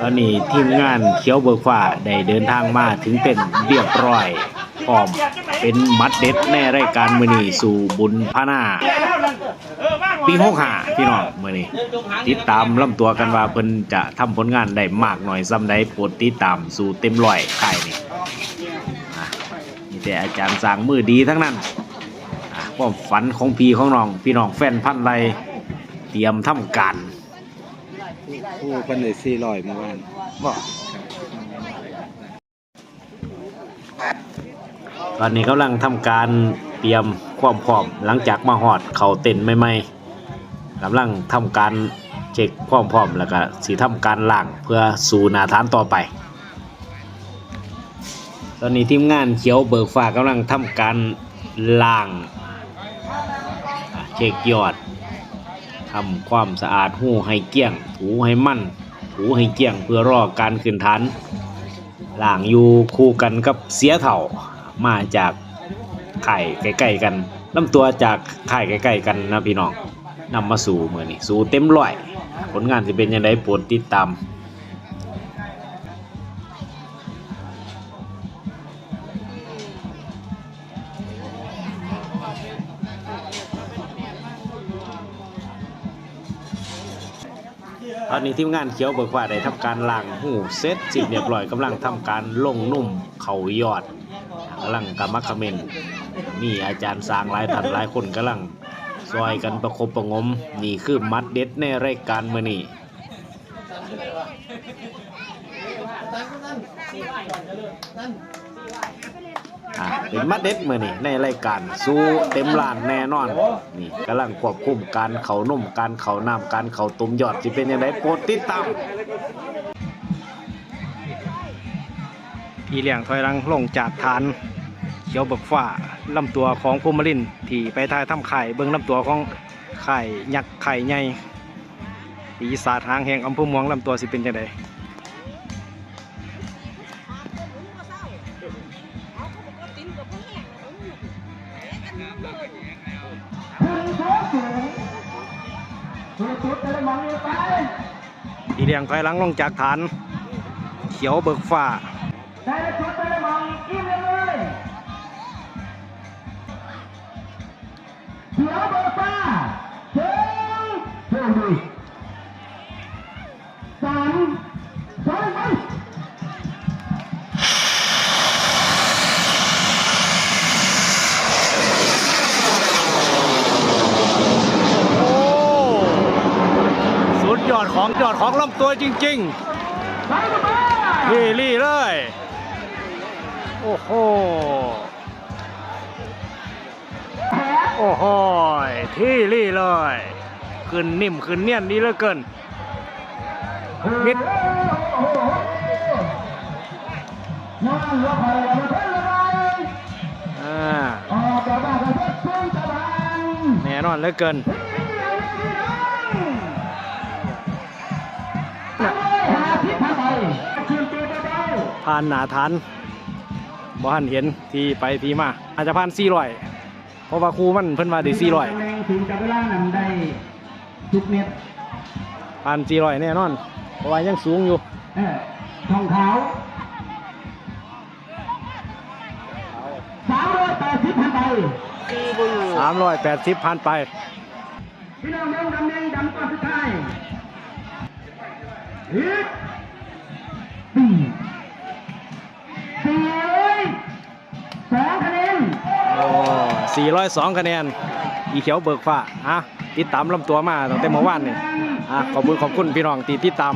ตอนนี้ทีมงานเขียวเบิกฟ้าได้เดินทางมาถึงเป็นเรียบร้อยพร้อมเป็นมัดเด็ดในรายการมือนี้สู่บุญพานาปีหกหาพี่น้องมือนี้ติดตามลำตัวกันว่าเพิ่นจะทำผลงานได้มากหน่อยซ้ำใดโปรดติดตามสู่เต็มร้อยค่ายนี่อะมีแต่อาจารย์สร้างมือดีทั้งนั้นความฝันของพี่ของน้อง พี่น้องแฟนพันธ์ไรเตรียมทำการ ผู้คนเลยสี่ร้อยเมื่อวานบอกตอนนี้กำลังทำการเตรียมความพร้อมหลังจากมาหอดเขาเต็นใหม่ๆกำลังทำการเช็คความพร้อมแล้วก็สีทำการล่างเพื่อสู่หนาฐานต่อไป ตอนนี้ทีมงานเขียวเบิกฟ้ากำลังทำการล่างอะเช็คยอด ทำความสะอาดหูให้เกี้ยง ถูให้มั่น ถูให้เกี้ยงเพื่อรอการขึ้นฐานล่างอยู่คู่กันกับเสียเถ่ามาจากไข่ใกล้ๆกันลำตัวจากไข่ใกล้ๆกันนะพี่น้องนำมาสู่มือนี่สู่เต็มร้อย ผลงานจะเป็นยังไงโปรดติดตาม ตอนนี้ทีมงานเขียวเบิกว่าได้ทำการล้างหูเซตสิ่เรียบร้อยกำลังทำการลงนุ่มเขายอดกำลังกำมักเมนมีอาจารย์สร้างหลายท่านหลายคนกำลังซอยกันประคบประงมนี่คือมัดเด็ดในรายการมือนี้ อะเป็นมัดเด็ดมื้อนี้ในรายการสู้เต็มล้านแน่นอน นี่กำลังควบคุมการเขานุ่มการเขาน้ำการเขาตุ้มยอดสิเป็นยังไงโปรดติดตามพี่เลี้ยงถอยหลังลงจากฐานเขียวเบิกฟ้าลำตัวของภูมิลินที่ไปทายทำไข่เบิ้งลำตัวของไข่ยักษ์ไข่ใหญ่ปีศาจหางแห่งอำเภอเมืองลำตัวสิเป็นจังได พี่เลี้ยงถอยหลังลงจากฐาน เขียวเบิกฝ่าได้ชุดไปเลยมองกินเลยเขียวเบอ ของยอดของลำตัวจริงไปกันไปๆพี่ลี่เลย โอ้โห โอ้โห ที่ลี่เลย ขึ้นนิ่มขึ้นเนียนดีเหลือเกิน มิดน้องหัวคอยมาเท่าไรอ่าออกจากบ้านก็เพิ่มเพิ่มตะบันแน่นอนเหลือเกิน ผ่านหนาฐานบ่ทันเห็นที่ไปที่มา อาจจะผ่าน400เพราะว่าครูมันเพิ่นว่าได้400ถึงกับเวลานำได้ทุกเม็ดผ่าน400แน่นอน เพราะว่ายังสูงอยู่เออทองขาวสามร้อยแปดสิบพันไป380ผ่านไปพี่น้องน้องดำแดงดำก่อนสุดท้ายฮึด สี่สี่ร้อยสองคะแนนโอ้อยสองคะแนน อีเขียวเบิกฟ้าอะติดตามลำตัวมาตั้งแต่เมื่อวานนี่อะขอบคุณขอบคุณพี่น้องที่ติดตาม